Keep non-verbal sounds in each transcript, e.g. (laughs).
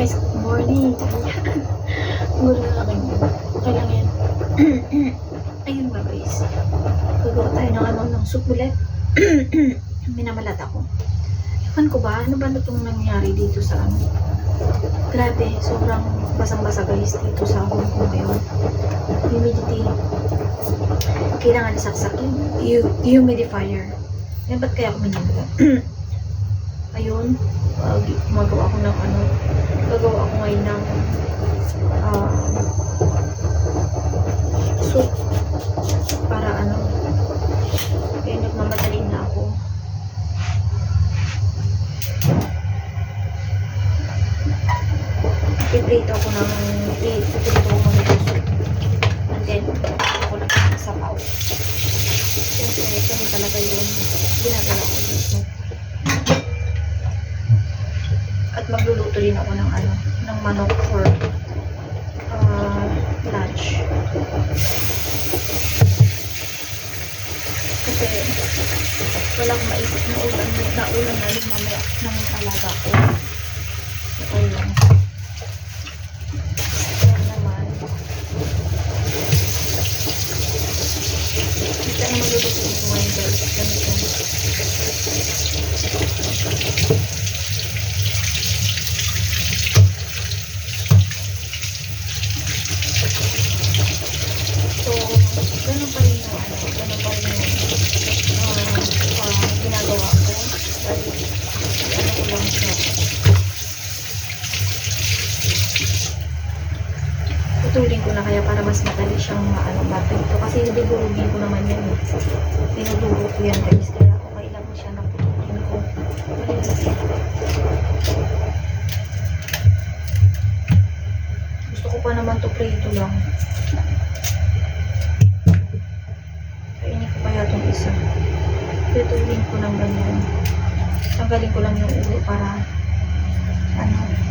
guys, good morning. Gulo na aking Okay lang yan. (clears throat) Ayun ba guys. Gagawa tayo ng ano, ng sukulet. (clears throat) Minamalat ako. Ewan ko ba, ano ba na itong nangyari dito sa ano? Grabe, sobrang basang-basa guys dito sa Hong Kong ngayon. Humidity. Kailangan isaksak yung hu- humidifier. Eh, ba't kaya ako minamalat? (clears throat) Ayun, uh, gumagawa ako ng ano, gagawa ako ngayon ng ah, soup para ano, kaya nagmamadali na ako. Piprito ako ng piprito ako ng soup. And then, ako na sa pao. Siyempre, kasi talaga yun ginagawa ko dito. At magluluto din ako ng ano, ng manok for uh, lunch. Kasi wala akong maisip na ulam na ulam na yung mamaya ng alaga ko. So, ayun. Ayan naman. Ito ang magluluto ko ngayon guys. Ganito. So, ganun pa rin yung ano, ganun pa rin yung ah, ah, ginagawa ko. Dahil, ano ko lang siya. Putulin ko na kaya para mas madali siyang ano, mapito. Kasi nilulugin ko naman yan. eh. Tinuduro ko yan guys. Kaya okay lang siya na putulin ko. Gusto ko pa naman to prito lang. Kainin ko kaya itong isa. Putulin ko ng ganyan. Tanggalin ko lang yung ulo para ano.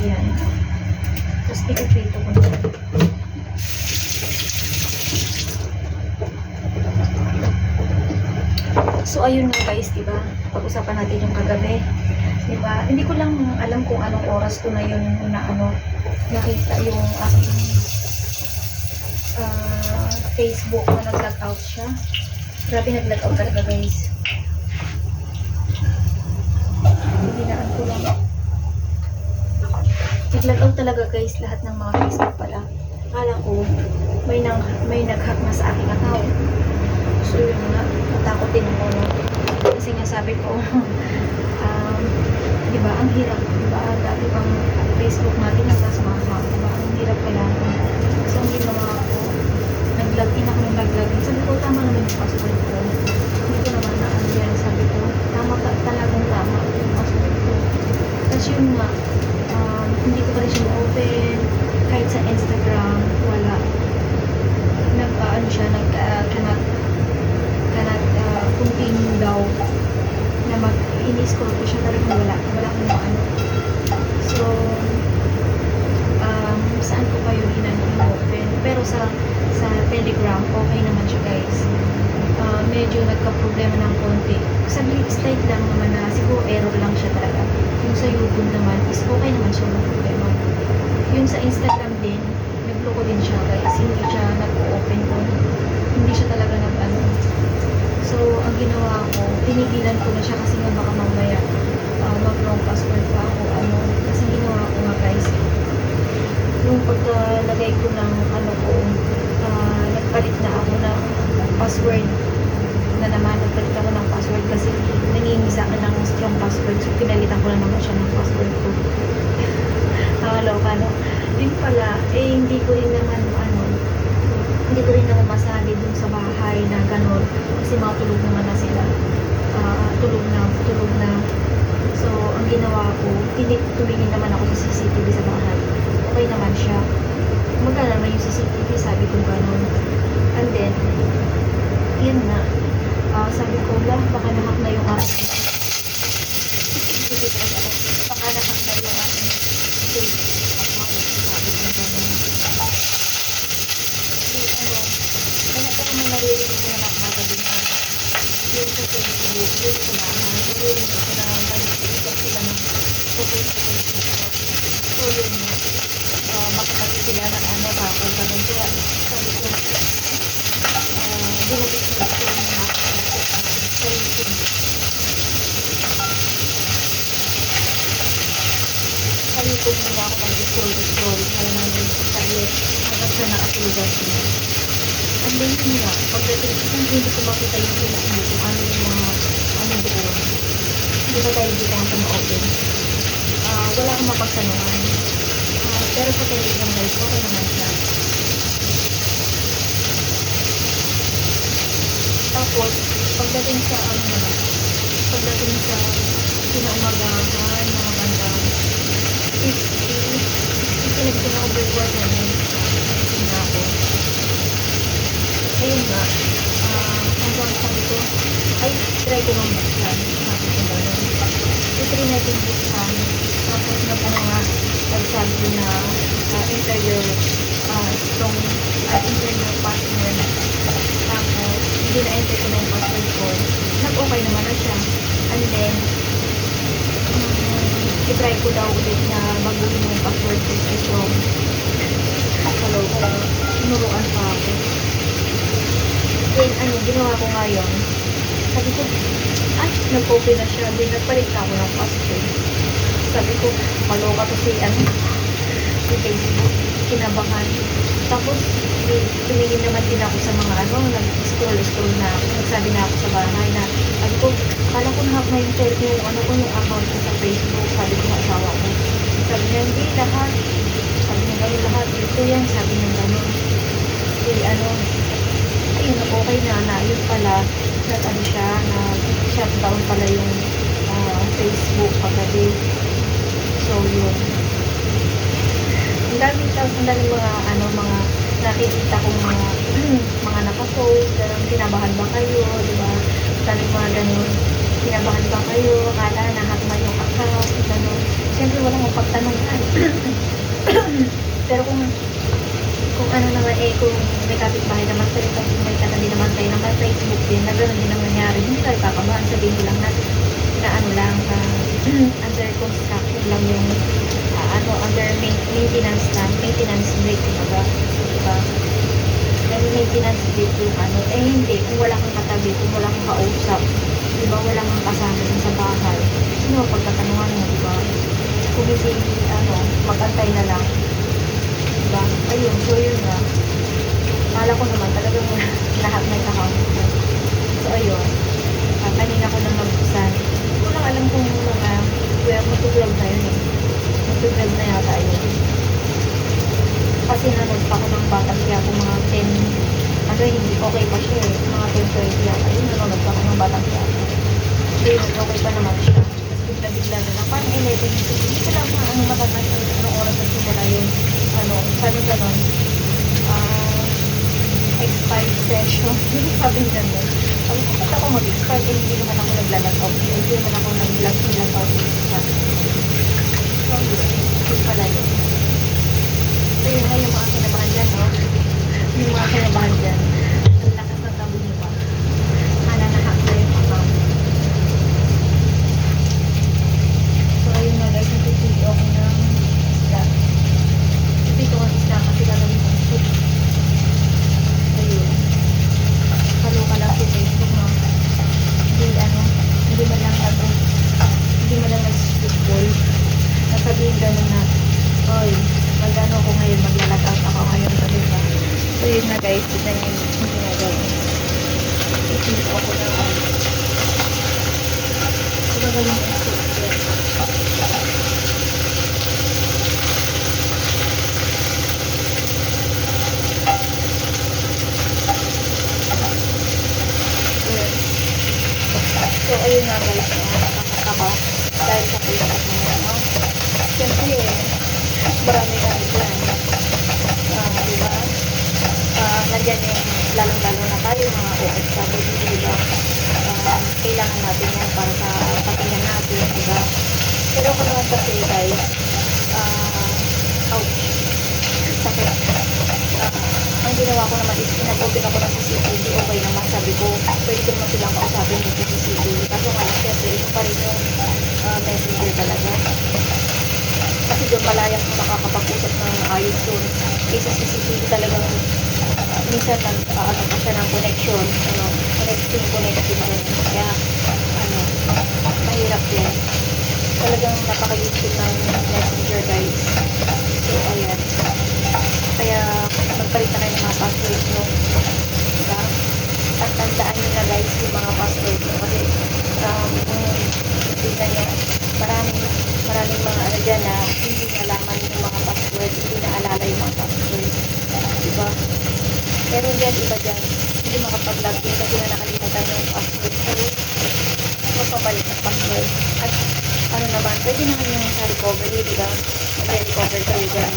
Ayan. Tapos pinaprito ko na. So, ayun nga guys, di ba? Pag-usapan natin yung kagabi. Di ba? Hindi ko lang alam kung anong oras ko na yun na ano, nakita yung aking ah, Facebook na nag-log out siya. Grabe nag-log out talaga guys. Hinaan ko lang. Nag-log out talaga guys lahat ng mga Facebook pala. Akala ko may nang may nag-hack na sa aking account. So yun nga, natakot din ako no. Kasi nga sabi ko, (laughs) um, di ba, ang hirap, di ba, dati pang Facebook natin nagkasama di ba, ang hirap kaya. So ang ginawa ko, nag-login ako ng nag-login. Sabi ko, tama naman yung password ko. Hindi ko naman na ano yan. Sabi ko, tama ka, talagang tama yung password ko. Tapos yun nga, um, hindi ko pa rin siya open kahit sa Instagram, wala. Nag, ano siya, nag, uh, cannot, cannot uh, continue daw na mag, ini-scroll ko siya talagang wala. Wala akong ano. So, um, saan ko pa yun inan open Pero sa sa Telegram, okay naman siya guys. Uh, medyo nagka-problema ng konti. Sa slight lang naman na siguro error lang siya talaga. Yung sa YouTube naman is okay naman siya ng problema. Yung sa Instagram din, nagloko din siya guys. Hindi siya nag-open ko. Hindi siya talaga nag-ano. So, ang ginawa ko, tinigilan ko na siya kasi nga baka mamaya uh, mag-wrong password pa ako. Ano, kasi ginawa ko nga guys, yung pagkalagay ko ng ano ko, ah, nagpalit na ako ng password na naman, nagpalit ako ng password kasi nangingi sa akin ng strong password. So, pinalitan ko na naman siya ng password ko. (laughs) Nakaloka, no? Yun pala, eh, hindi ko rin naman, ano, hindi ko rin naman masabi dun sa bahay na gano'n. Kasi mga naman na sila. Ah, tulog na, tulog na. So, ang ginawa ko, tumingin naman ako sa CCTV sa bahay. Okay naman siya. Magkano naman yung CCTV, sabi ko gano'n. And then, yun na. Ah, sabi ko, lah, baka nahack na yung aking. Baka nahack na yung. Yung ano, kaya ko naman naririnig ko na na yung sa yung sa ko na Facebook. So yun, uh, makapag sila ng ano ako, ganun. Kaya uh, bumabit ko sila ng ako sa YouTube. Sa YouTube mag-scroll-scroll. Kaya namin sa tablet hanggang sa na-uploadan sila. Then yun nga, pagdating ko, hindi ko makita yung Facebook kung ano yung mga ano doon. Hindi ba hindi ko nga ma-open. Ah, wala akong mapagtanungan. Ah, pero sa Telegram guys, okay naman siya. Tapos, pagdating sa ano naman, pagdating sa kinaumagahan, mga bandang 50, 50 nagsin ako before na yun. Na ako. Ayun nga, ah, hanggang sabi ko, ay, try ko nang buksan. Sabi ko gano'n. So, try natin buksan. Tapos, nagano nga, nagsabi ko na uh, enter your uh, strong, uh, enter your password. Tapos, hindi na-enter ko na yung password ko. Nag-okay naman na siya. And then, i-try ko daw ulit na baguhin yung password ko sa strong. Hello, uh, sinuruan pa ako. Then, ano, ginawa ko ngayon. Sabi ko, ay, nag-open na siya. Then, nagpalit na ako ng password. Sabi ko, maloka to si, ano, si Facebook. Kinabahan. Tapos, tumingin naman din ako sa mga, ano, nag-scroll-scroll na ako. Nagsabi na ako sa bahay na, sabi ko, kala ko na yung, tel- yung, ano ko, yung account ko sa Facebook. Sabi ko, asawa ko. Sabi niya, hindi, lahat. Sabi niya, gano'n lahat. Ito yan, sabi niya, gano'n. Eh, ano, ayun, okay na na, yun pala, na ano siya, na shutdown pala yung ah, Facebook kagabi. So, yun. Daming tao, ang daming mga, ano, mga nakikita kong mga, (clears throat) mga nakapost, ganun, kinabahan ba kayo, di ba? Daming mga ganun, kinabahan ba kayo, akala nahack na yung account, ganun. Siyempre, walang mapagtanungan. (clears throat) Pero kung kung ano naman eh, kung may kapitbahay naman tayo, tapos may katabi naman tayo ng may Facebook din, na gano'n din ang nangyari, hindi tayo kakabahan, sabihin ko lang na, na ano lang, ah, (clears throat) under construction lang yung, ano, under main- maintenance lang, maintenance break, diba? Diba? May maintenance break yung ano, eh hindi, kung wala kang katabi, kung wala kang kausap, diba, wala kang kasama sa bahay, sino pagtatanungan mo, diba? Kung hindi, ano, mag-antay na lang, diba? Ayun, so yun nga. Kala ko naman talagang (laughs) lahat may account ko. So ayun, kanina ko lang nabuksan. Hindi ko lang alam kung mga, kuya, matutulog na yun eh. Matutulog na yata yun. Kasi nanood pa ako ng bata kaya kung mga 10, ano hindi, okay pa siya eh. Mga 10, 20 yata. Yun, nanood pa ako ng bata kaya So yun, okay pa naman siya. Tapos bigla-bigla na lang. Parang 11, hindi ko lang ma- ano matatas anong oras na simula yun ano, sabi ganon, ah, expired session. sabi niya nun. Sabi ko, ba't ako mag-expire? Eh, hindi naman ako naglalag dyan. Yun na guys, tignan niyo yung ginagawa. Itinip ako na ano. So gagawin kong soup. So, ayun nga guys, nakakataba dahil sa no? Siyempre, marami na rin yan. Ah, di ba? Ah, nandyan yung lalong-lalo na tayo, mga OFW, di ba? Ah, kailangan natin yan para sa patingan natin, di ba? Pero ako naman kasi guys, ah, ouch, sakit. Ah, ang ginawa ko naman is pinag-open ako ng CCTV, okay naman sabi ko, pwede ko naman silang kausapin sa CCTV. Kaso nga lang, syempre, itong pa rin yung ah, messenger talaga. Kasi doon malayang kung makakapag-usap ng ayos doon. Sa CCTV talagang ah, minsan nag aano pa siya ng connection, ano, connecting, connecting ganun. Kaya ano, mahirap din. Talagang napaka-useful ng messenger guys. So ayan. Kaya magpalit na kayo ng mga password nyo. Diba? At tandaan nyo na guys yung mga password nyo. Kasi um, kung tingnan nyo, maraming, maraming mga ano dyan na hindi nalaman yung mga password, hindi naalala yung mga password. Diba? Pero dyan, iba dyan, hindi makapag-login kasi na nakalimutan yung password. So, magpabalik ng password. At ano naman, pwede naman sa recovery, diba? Mag-recover kayo dyan.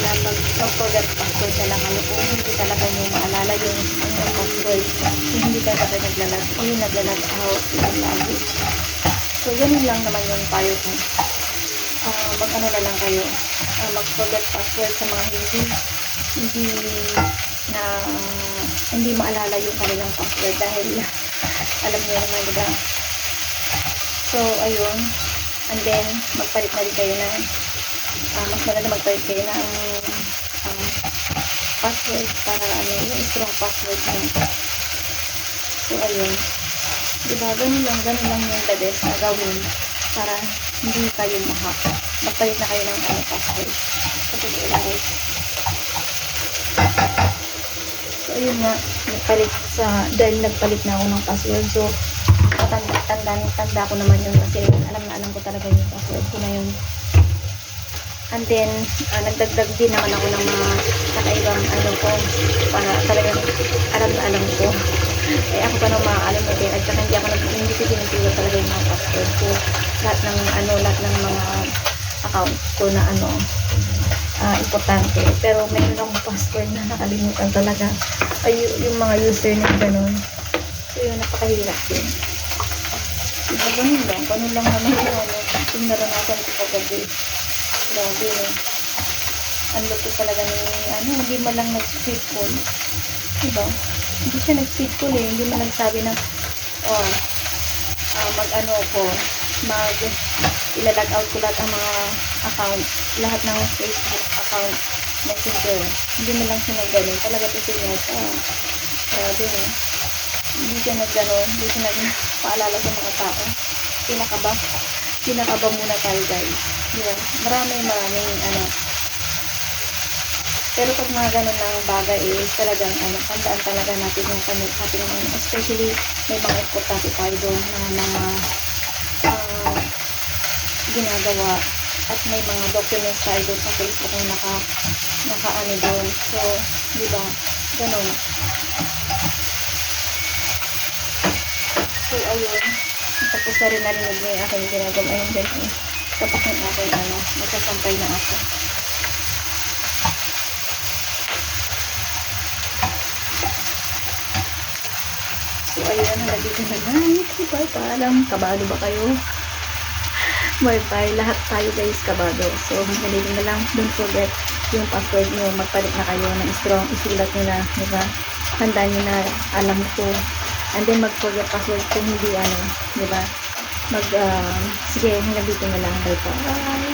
Na mag forget password na lang. Ano kung hindi talaga nyo maalala yung ang password hindi talaga naglalag o yung naglalag out yung lagi so ganun lang naman yung payo ko. Ah, mag ano na lang kayo. Ah, mag forget password sa mga hindi hindi na hindi maalala yung kanilang password dahil (laughs) alam niyo naman diba so ayun and then magpalit na rin kayo ng ah, mas maganda magpalit kayo ng ah, password para ano, yung strong password nyo. So, ayun. Diba, ganun lang, ganun lang yung the best na gawin para hindi kayo mahack. Magpalit na kayo ng ano, password. So, lang guys. So, ayun nga, nagpalit sa, dahil nagpalit na ako ng password. So, tanda, tanda, ko naman yun kasi alam na alam ko talaga yung password ko na yun. And then, ah, nagdagdag din naman ako ng mga kakaibang ano ko para talagang alam na alam ko. (laughs) Eh ako pa nang maaalam mo din at saka hindi ako nag hindi ko tinutulog talaga yung mga password ko. Lahat ng ano, lahat ng mga account ko na ano ah, importante. Pero mayroon akong password na nakalimutan talaga. Ay, yung mga username ganun. So yun, napakahirap din. Diba, ganun lang. Ganun lang naman yung ano, yung naranasan ko kagabi. Grabe eh. Ang lupit talaga ni, ano, hindi man lang nag-sweet call. Diba? Hindi siya nag-sweet call eh. Hindi man nagsabi ng, oh, ah, mag-ano ko, mag, ilalag out ko lahat ang mga account, lahat ng Facebook account, messenger. Hindi man lang siya nag-ganun. Talaga ito siya, ah, grabe eh. Hindi siya nag-ano, hindi siya nagpaalala sa mga tao. Pinakaba. Pinakaba muna tayo guys. Di ba? Marami, maraming ano. Pero pag mga ganun ng bagay is talagang ano, tandaan talaga natin yung kami, ating mga, especially may mga importante tayo doon na mga ah, ginagawa at may mga documents tayo doon sa Facebook na naka, naka ano doon. So, di ba? Ganun. So, ayun. Tapos na rin narinig mo yung aking ginagawa. Ayun guys. eh. Tapos yung aking ano, magsasampay na ako. So, ayun. Hanggang dito na guys. Bye, paalam. Kabado ba kayo? Bye, bye. Lahat tayo guys, kabado. So, dito na lang. Don't forget yung password nyo. Magpalit na kayo ng strong. Isulat nyo na. Diba? Handa nyo na. Alam ko. And then, mag-forget password kung hindi ano. Diba? Mag, ah, sige, hanggang dito na lang. Bye, bye.